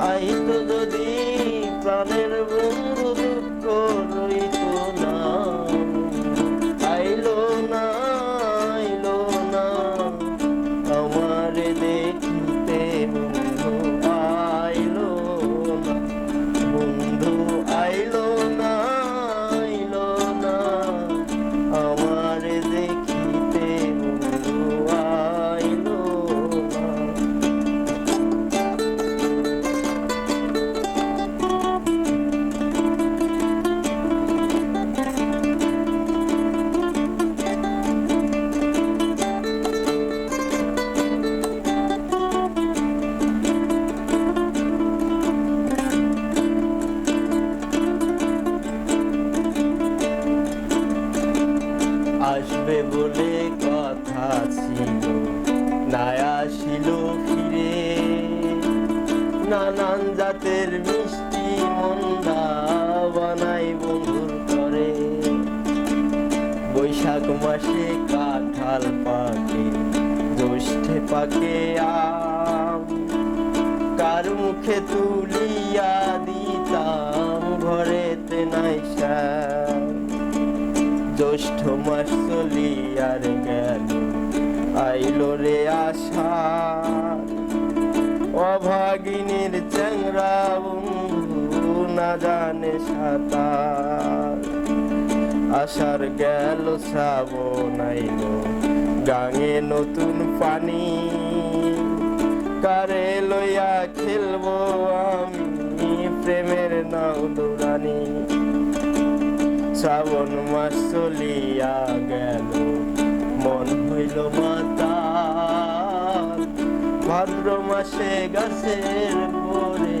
I আসবে বলে কথা ছিল। না আসিল ফিরে। নানান জাতের মিষ্টি মন্দা বানাই বন্ধুর করে বৈশাখ মাসে কাঁঠাল পাকে, জ্যৈষ্ঠে পাকে আম। কার মুখে তুলিয়া দিতাম জ্যৈষ্ঠ মাস চলিয়ার গেল আইলো রে আশা। অভাগিনীর চেংরা বন্ধু না জানে সাঁতার। আসার গেল শ্রাবণ আইলো গাঙে নতুন পানি। কারে লইয়া খেলব শ্রাবণ মাস চলিয়া গেল। মন হইল মাতা ভাদ্র মাসে গাছের পরে